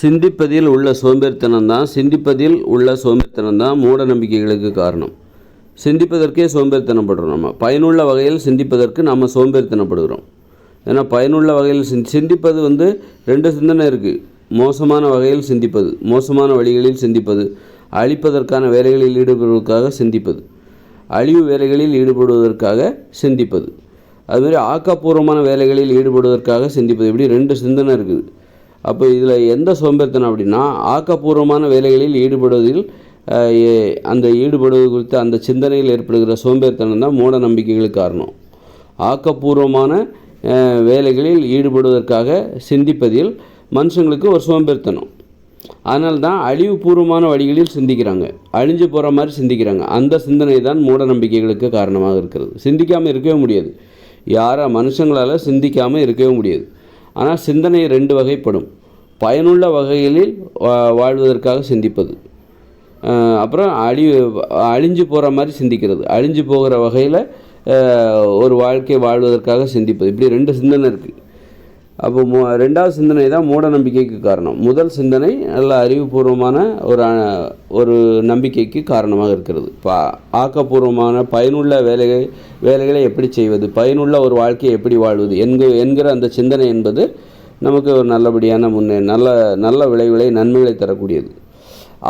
சிந்திப்பதில் உள்ள சோம்பேறித்தனம் தான் சிந்திப்பதில் உள்ள சோம்பேறித்தனம் தான் மூட நம்பிக்கைகளுக்கு காரணம். சிந்திப்பதற்கே சோம்பேறித்தனப்படுறோம் நம்ம. பயனுள்ள வகையில் சிந்திப்பதற்கு நம்ம சோம்பேறித்தனப்படுகிறோம். ஏன்னா பயனுள்ள வகையில் சிந் சிந்திப்பது வந்து ரெண்டு சிந்தனை இருக்குது மோசமான வகையில் சிந்திப்பது மோசமான வழிகளில் சிந்திப்பது அழிப்பதற்கான வேலைகளில் ஈடுபடுவதற்காக சிந்திப்பது அழிவு வேலைகளில் ஈடுபடுவதற்காக சிந்திப்பது. அதுமாதிரி ஆக்கப்பூர்வமான வேலைகளில் ஈடுபடுவதற்காக சிந்திப்பது. இப்படி ரெண்டு சிந்தனை இருக்குது. அப்போ இதில் எந்த சோம்பேறித்தனம் அப்படின்னா ஆக்கப்பூர்வமான வேலைகளில் ஈடுபடுவதில் ஏ- அந்த ஈடுபடுவது குறித்த அந்த சிந்தனையில் ஏற்படுகிற சோம்பேறித்தனம் தான் மூட நம்பிக்கைகளுக்கு காரணம். ஆக்கப்பூர்வமான வேலைகளில் ஈடுபடுவதற்காக சிந்திப்பதில் மனுஷங்களுக்கு ஒரு சோம்பேறித்தனம். அதனால தான் அழிவுபூர்வமான வழிகளில் சிந்திக்கிறாங்க. அழிஞ்சு போகிற மாதிரி சிந்திக்கிறாங்க. அந்த சிந்தனை தான் மூட நம்பிக்கைகளுக்கு காரணமாக இருக்கிறது. சிந்திக்காமல் இருக்கவே முடியாது. யாரா மனுஷங்களால் சிந்திக்காமல் இருக்கவே முடியாது. ஆனால் சிந்தனை ரெண்டு வகைப்படும். பயனுள்ள வகைகளில் வா- வாழ்வதற்காக சிந்திப்பது. அப்புறம் அழி அழிஞ்சு போகிற மாதிரி சிந்திக்கிறது. அழிஞ்சு போகிற வகையில் ஒரு வாழ்க்கை வாழ்வதற்காக சிந்திப்பது. இப்படி ரெண்டு சிந்தனை இருக்குது அப்போ மூ ரெண்டாவது சிந்தனை தான் மூட நம்பிக்கைக்கு காரணம். முதல் சிந்தனை நல்ல அறிவுபூர்வமான ஒரு ஒரு நம்பிக்கைக்கு காரணமாக இருக்கிறது. பா ஆக்கப்பூர்வமான பயனுள்ள வேலைகள் வேலைகளை எப்படி செய்வது? பயனுள்ள ஒரு வாழ்க்கையை எப்படி வாழ்வது? என்கு என்கிற அந்த சிந்தனை என்பது நமக்கு ஒரு நல்லபடியான முன்னே நல்ல நல்ல விளைவுகளை நன்மைகளை தரக்கூடியது.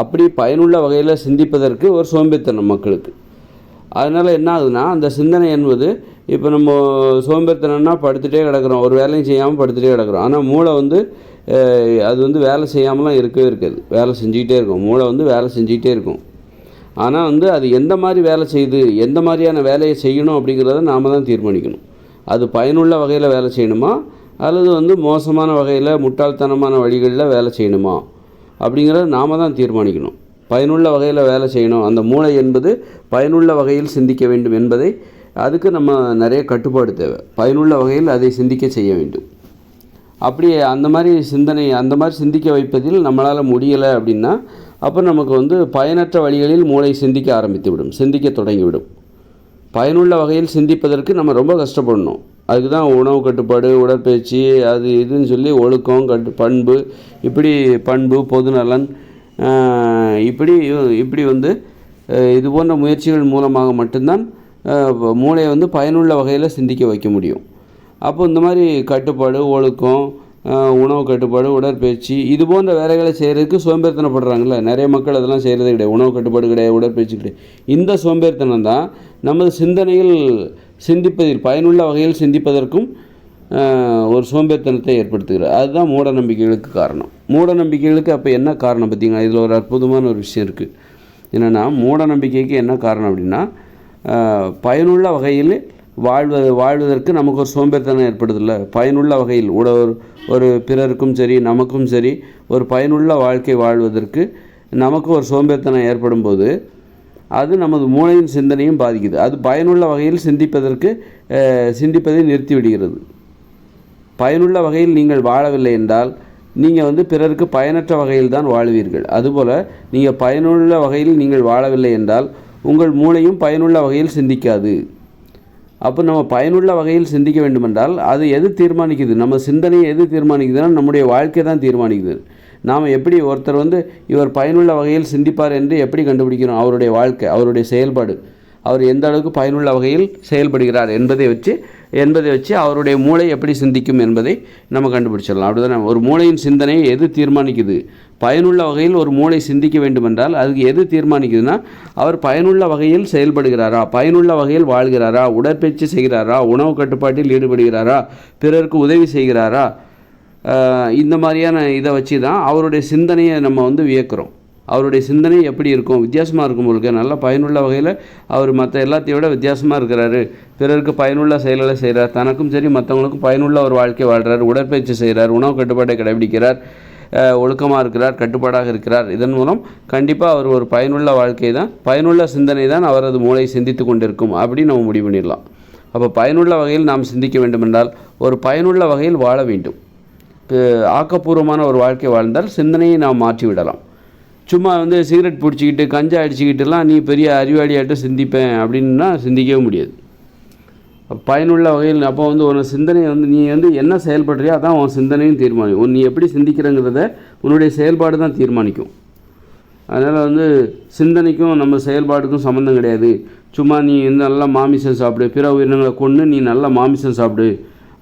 அப்படி பயனுள்ள வகையில் சிந்திப்பதற்கு ஒரு சோம்பேறித்தனம் மக்களுக்கு. அதனால் என்ன ஆகுதுன்னா அந்த சிந்தனை என்பது இப்போ நம்ம சோம்பேறித்தனம்னா படுத்துகிட்டே கிடக்கிறோம். ஒரு வேலையும் செய்யாமல் படுத்துகிட்டே கிடக்கிறோம். ஆனால் மூளை வந்து அது வந்து வேலை செய்யாமலாம் இருக்கவே இருக்காது. வேலை செஞ்சுக்கிட்டே இருக்கும். மூளை வந்து வேலை செஞ்சுக்கிட்டே இருக்கும். ஆனால் வந்து அது எந்த மாதிரி வேலை செய்யுது எந்த மாதிரியான வேலையை செய்யணும் அப்படிங்கிறத நாம் தான் தீர்மானிக்கணும். அது பயனுள்ள வகையில் வேலை செய்யணுமா? அல்லது வந்து மோசமான வகையில் முட்டாள்தனமான வழிகளில் வேலை செய்யணுமா? அப்படிங்கிறத நாம் தான் தீர்மானிக்கணும். பயனுள்ள வகையில் வேலை செய்யணும். அந்த மூளை என்பது பயனுள்ள வகையில் சிந்திக்க வேண்டும் என்பதை அதுக்கு நம்ம நிறைய கட்டுப்பாடு தேவை. பயனுள்ள வகையில் அதை சிந்திக்க செய்ய வேண்டும். அப்படி அந்த மாதிரி சிந்தனை அந்த மாதிரி சிந்திக்க வைப்பதில் நம்மளால் முடியலை அப்படின்னா அப்போ நமக்கு வந்து பயனற்ற வழிகளில் மூளை சிந்திக்க ஆரம்பித்து விடும் சிந்திக்க தொடங்கிவிடும். பயனுள்ள வகையில் சிந்திப்பதற்கு நம்ம ரொம்ப கஷ்டப்படணும். அதுக்கு தான் உணவு கட்டுப்பாடு உடற்பயிற்சி அது இதுன்னு சொல்லி ஒழுக்கம் கட்டு பண்பு இப்படி பண்பு பொதுநலன் இப்படி இப்படி வந்து இது போன்ற முயற்சிகள் மூலமாக மட்டும்தான் மூளையை வந்து பயனுள்ள வகையில் சிந்திக்க வைக்க முடியும். அப்போ இந்த மாதிரி கட்டுப்பாடு ஒழுக்கம் உணவு கட்டுப்பாடு உடற்பயிற்சி இது போன்ற வேலைகளை செய்கிறதுக்கு சோம்பேறித்தனப்படுறாங்கல்ல நிறைய மக்கள் அதெல்லாம் செய்கிறது கிடையாது. உணவு கட்டுப்பாடு கிடையாது உடற்பயிற்சி கிடையாது. இந்த சோம்பேறித்தனம் தான் நமது சிந்தனையில் சிந்திப்பதில் பயனுள்ள வகையில் சிந்திப்பதற்கும் ஒரு சோம்பேறித்தனத்தை ஏற்படுத்துகிறார். அதுதான் மூட நம்பிக்கைகளுக்கு காரணம். மூட நம்பிக்கைகளுக்கு அப்போ என்ன காரணம் பார்த்தீங்களா? இதில் ஒரு அற்புதமான ஒரு விஷயம் இருக்குது என்னென்னா மூட நம்பிக்கைக்கு என்ன காரணம் அப்படின்னா பயனுள்ள வகையில் வாழ்வது வாழ்வதற்கு நமக்கு ஒரு சோம்பேறித்தனம் ஏற்படுதில்ல. பயனுள்ள வகையில் உட ஒரு ஒரு பிறருக்கும் சரி நமக்கும் சரி ஒரு பயனுள்ள வாழ்க்கை வாழ்வதற்கு நமக்கு ஒரு சோம்பேறித்தனம் ஏற்படும் போது அது நமது மூளையின் சிந்தனையும் பாதிக்குது. அது பயனுள்ள வகையில் சிந்திப்பதற்கு சிந்திப்பதை நிறுத்தி விடுகிறது. பயனுள்ள வகையில் நீங்கள் வாழவில்லை என்றால் நீங்கள் வந்து பிறருக்கு பயனற்ற வகையில் தான் வாழ்வீர்கள். அதுபோல் நீங்கள் பயனுள்ள வகையில் நீங்கள் வாழவில்லை என்றால் உங்கள் மூளையும் பயனுள்ள வகையில் சிந்திக்காது. அப்போ நம்ம பயனுள்ள வகையில் சிந்திக்க வேண்டுமென்றால் அது எது தீர்மானிக்குது? நம்ம சிந்தனையை எது தீர்மானிக்குதுன்னா நம்முடைய வாழ்க்கை தான் தீர்மானிக்குது. நாம் எப்படி ஒருத்தர் வந்து இவர் பயனுள்ள வகையில் சிந்திப்பார் என்று எப்படி கண்டுபிடிக்கிறோம்? அவருடைய வாழ்க்கை அவருடைய செயல்பாடு. அவர் எந்த அளவுக்கு பயனுள்ள வகையில் செயல்படுகிறார் என்பதை வச்சு என்பதை வச்சு அவருடைய மூளை எப்படி சிந்திக்கும் என்பதை நம்ம கண்டுபிடிச்சிடலாம். அப்படிதானே ஒரு மூளையின் சிந்தனையை எது தீர்மானிக்குது? பயனுள்ள வகையில் ஒரு மூளை சிந்திக்க வேண்டுமென்றால் அதுக்கு எது தீர்மானிக்குதுன்னா அவர் பயனுள்ள வகையில் செயல்படுகிறாரா? பயனுள்ள வகையில் வாழ்கிறாரா? உடற்பயிற்சி செய்கிறாரா? உணவு கட்டுப்பாட்டில் ஈடுபடுகிறாரா? பிறருக்கு உதவி செய்கிறாரா? இந்த மாதிரியான இதை வச்சு தான் அவருடைய சிந்தனையை நம்ம வந்து வியக்கிறோம். அவருடைய சிந்தனை எப்படி இருக்கும்? வித்தியாசமாக இருக்கும் உங்களுக்கு. நல்ல பயனுள்ள வகையில் அவர் மற்ற எல்லாத்தையும் விட வித்தியாசமாக இருக்கிறாரு. பிறருக்கு பயனுள்ள செயல்களை செய்கிறார் தனக்கும் சரி மற்றவங்களுக்கும் பயனுள்ள ஒரு வாழ்க்கை வாழ்கிறார் உடற்பயிற்சி செய்கிறார் உணவு கட்டுப்பாட்டை கடைபிடிக்கிறார். ஒழுக்கமாக இருக்கிறார். கட்டுப்பாடாக இருக்கிறார். இதன் மூலம் கண்டிப்பாக அவர் ஒரு பயனுள்ள வாழ்க்கை தான் பயனுள்ள சிந்தனை தான் அவரது மூளை சிந்தித்து கொண்டிருக்கும். அப்படின்னு நம்ம முடிவு பண்ணிடலாம். அப்போ பயனுள்ள வகையில் நாம் சிந்திக்க வேண்டுமென்றால் ஒரு பயனுள்ள வகையில் வாழ வேண்டும். ஆக்கப்பூர்வமான ஒரு வாழ்க்கை வாழ்ந்தால் சிந்தனையை நாம் மாற்றி விடலாம் சும்மா வந்து சிகரெட் பிடிச்சிக்கிட்டு கஞ்சா அடிச்சுக்கிட்டுலாம் நீ பெரிய அறிவாளியாட்டு சிந்திப்பேன் அப்படின்னா சிந்திக்கவே முடியாது. பயனுள்ள வகையில் அப்போ வந்து உன் சிந்தனை வந்து நீ வந்து என்ன செயல்படுறியோ அதான் உன் சிந்தனையும் தீர்மானிக்கும். உன் நீ எப்படி சிந்திக்கிறங்கிறத உன்னுடைய செயல்பாடு தான் தீர்மானிக்கும். அதனால் வந்து சிந்தனைக்கும் நம்ம செயல்பாடுக்கும் சம்மந்தம் கிடையாது. சும்மா நீ வந்து நல்லா மாமிசம் சாப்பிடு பிற உயிரினங்களை கொண்டு நீ நல்லா மாமிசம் சாப்பிடு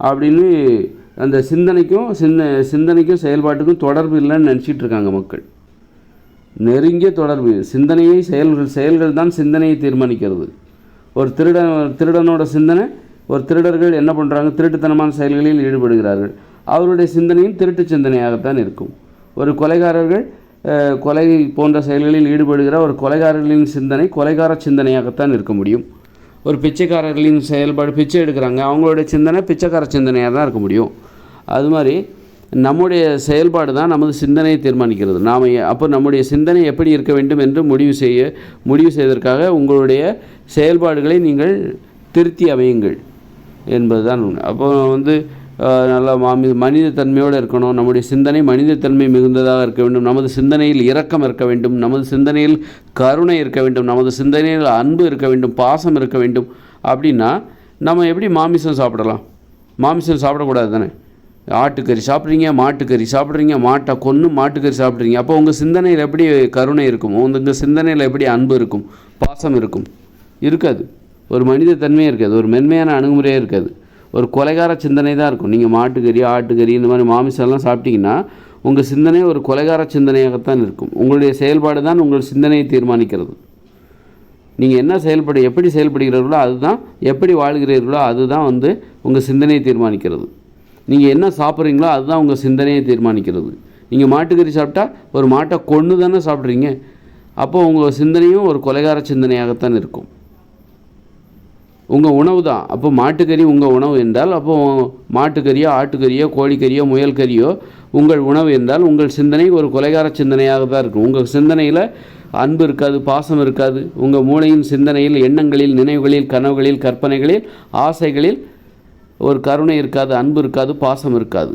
அப்படின்னு அந்த சிந்தனைக்கும் சிந்த சிந்தனைக்கும் செயல்பாட்டுக்கும் தொடர்பு இல்லைன்னு நினச்சிட்டு இருக்காங்க மக்கள். நெருங்கிய தொடர்பு. சிந்தனையை செயல்கள் செயல்கள் தான் சிந்தனையை தீர்மானிக்கிறது. ஒரு திருடன் திருடனோட சிந்தனை ஒரு திருடர்கள் என்ன பண்ணுறாங்க திருட்டுத்தனமான செயல்களில் ஈடுபடுகிறார்கள். அவருடைய சிந்தனையும் திருட்டு சிந்தனையாகத்தான் இருக்கும். ஒரு கொலைகாரர்கள் கொலை போன்ற செயல்களில் ஈடுபடுகிற ஒரு கொலைகாரர்களின் சிந்தனை கொலைகார சிந்தனையாகத்தான் இருக்க முடியும். ஒரு பிச்சைக்காரர்களின் செயல்பாடு பிச்சை எடுக்கிறாங்க. அவங்களுடைய சிந்தனை பிச்சைக்கார சிந்தனையாக தான் இருக்க முடியும். அது மாதிரி நம்முடைய செயல்பாடு தான் நமது சிந்தனையை தீர்மானிக்கிறது. நாம் அப்போ நம்முடைய சிந்தனை எப்படி இருக்க வேண்டும் என்று முடிவு செய்ய முடிவு செய்வதற்காக உங்களுடைய செயல்பாடுகளை நீங்கள் திருத்தி அமையுங்கள் என்பதுதான் உண்மை. அப்போ வந்து நல்லா மாமி மனித தன்மையோடு இருக்கணும். நம்முடைய சிந்தனை மனிதத்தன்மை மிகுந்ததாக இருக்க வேண்டும். நமது சிந்தனையில் இரக்கம் இருக்க வேண்டும். நமது சிந்தனையில் கருணை இருக்க வேண்டும். நமது சிந்தனையில் அன்பு இருக்க வேண்டும். பாசம் இருக்க வேண்டும். அப்படின்னா நம்ம எப்படி மாமிசம் சாப்பிடலாம்? மாமிசம் சாப்பிடக்கூடாது தானே? ஆட்டுக்கறி சாப்பிட்றீங்க மாட்டுக்கறி சாப்பிட்றீங்க மாட்டை கொன்று மாட்டுக்கறி சாப்பிட்றீங்க. அப்போ உங்கள் சிந்தனையில் எப்படி கருணை இருக்கும் உங்கள் சிந்தனையில் எப்படி அன்பு இருக்கும் பாசம் இருக்கும்? இருக்காது. ஒரு மனித தன்மையே இருக்காது. ஒரு மென்மையான அணுகுமுறையே இருக்காது. ஒரு கொலைகார சிந்தனை தான் இருக்கும். நீங்கள் மாட்டுக்கறி ஆட்டுக்கறி இந்த மாதிரி மாமிசம்லாம் சாப்பிட்டீங்கன்னா உங்கள் சிந்தனை ஒரு கொலைகார சிந்தனையாகத்தான் இருக்கும். உங்களுடைய செயல்பாடு தான் உங்கள் சிந்தனையை தீர்மானிக்கிறது. நீங்கள் என்ன செயல்படு எப்படி செயல்படுகிறீர்களோ அதுதான் எப்படி வாழ்கிறீர்களோ அதுதான் வந்து உங்கள் சிந்தனையை தீர்மானிக்கிறது. நீங்கள் என்ன சாப்பிட்றீங்களோ அதுதான் உங்கள் சிந்தனையை தீர்மானிக்கிறது. நீங்கள் மாட்டுக்கறி சாப்பிட்டா ஒரு மாட்டை கொன்று தானே சாப்பிட்றீங்க. அப்போது உங்கள் சிந்தனையும் ஒரு கொலைகார சிந்தனையாகத்தான் இருக்கும். உங்கள் உணவு தான். அப்போ மாட்டுக்கறி உங்கள் உணவு என்றால் அப்போ மாட்டுக்கறியோ ஆட்டுக்கறியோ கோழிக்கறியோ முயல்கறியோ உங்கள் உணவு என்றால் உங்கள் சிந்தனை ஒரு கொலைகார சிந்தனையாக தான் இருக்கும். உங்கள் சிந்தனையில் அன்பு இருக்காது பாசம் இருக்காது. உங்கள் மூளையின் சிந்தனையில் எண்ணங்களில் நினைவுகளில் கனவுகளில் கற்பனைகளில் ஆசைகளில் ஒரு கருணை இருக்காது அன்பு இருக்காது பாசம் இருக்காது.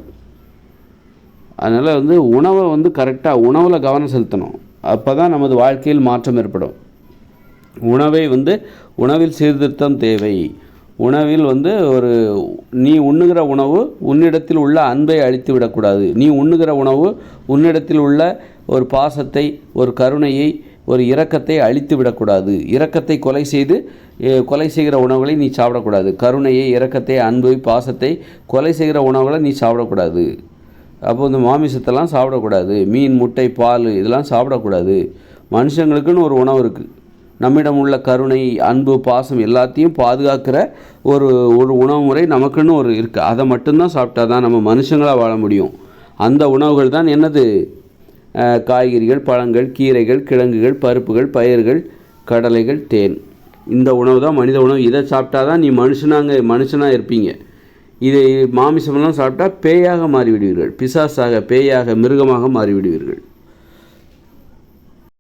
அதனால் வந்து உணவை வந்து கரெக்டாக உணவில் கவனம் செலுத்தணும். அப்போ தான் நமது வாழ்க்கையில் மாற்றம் ஏற்படும். உணவை வந்து உணவில் சீர்திருத்தம் தேவை. உணவில் வந்து ஒரு நீ உண்ணுகிற உணவு உன்னிடத்தில் உள்ள அன்பை அழித்து விடக்கூடாது. நீ உண்ணுகிற உணவு உன்னிடத்தில் உள்ள ஒரு பாசத்தை ஒரு கருணையை ஒரு இரக்கத்தை அழித்து விடக்கூடாது. இரக்கத்தை கொலை செய்து கொலை செய்கிற உணவுகளை நீ சாப்பிடக்கூடாது. கருணையை இரக்கத்தை அன்பை பாசத்தை கொலை செய்கிற உணவுகளை நீ சாப்பிடக்கூடாது. அப்போ இந்த மாமிசத்தெல்லாம் சாப்பிடக்கூடாது. மீன் முட்டை பால் இதெல்லாம் சாப்பிடக்கூடாது. மனுஷங்களுக்குன்னு ஒரு உணவு இருக்குது நம்மிடம் உள்ள கருணை அன்பு பாசம் எல்லாத்தையும் பாதுகாக்கிற ஒரு ஒரு உணவு முறை நமக்குன்னு ஒரு இருக்குது அதை மட்டும்தான் சாப்பிட்டா தான் நம்ம மனுஷங்களாக வாழ முடியும். அந்த உணவுகள் தான் என்னது? காய்கறிகள் பழங்கள் கீரைகள் கிழங்குகள் பருப்புகள் பயிர்கள் கடலைகள் தேன். இந்த உணவு தான் மனித உணவு. இதை சாப்பிட்டா தான் நீ மனுஷனாங்க மனுஷனாக இருப்பீங்க. இதை மாமிசமெல்லாம் சாப்பிட்டா பேயாக மாறிவிடுவீர்கள். பிசாசாக பேயாக மிருகமாக மாறிவிடுவீர்கள்.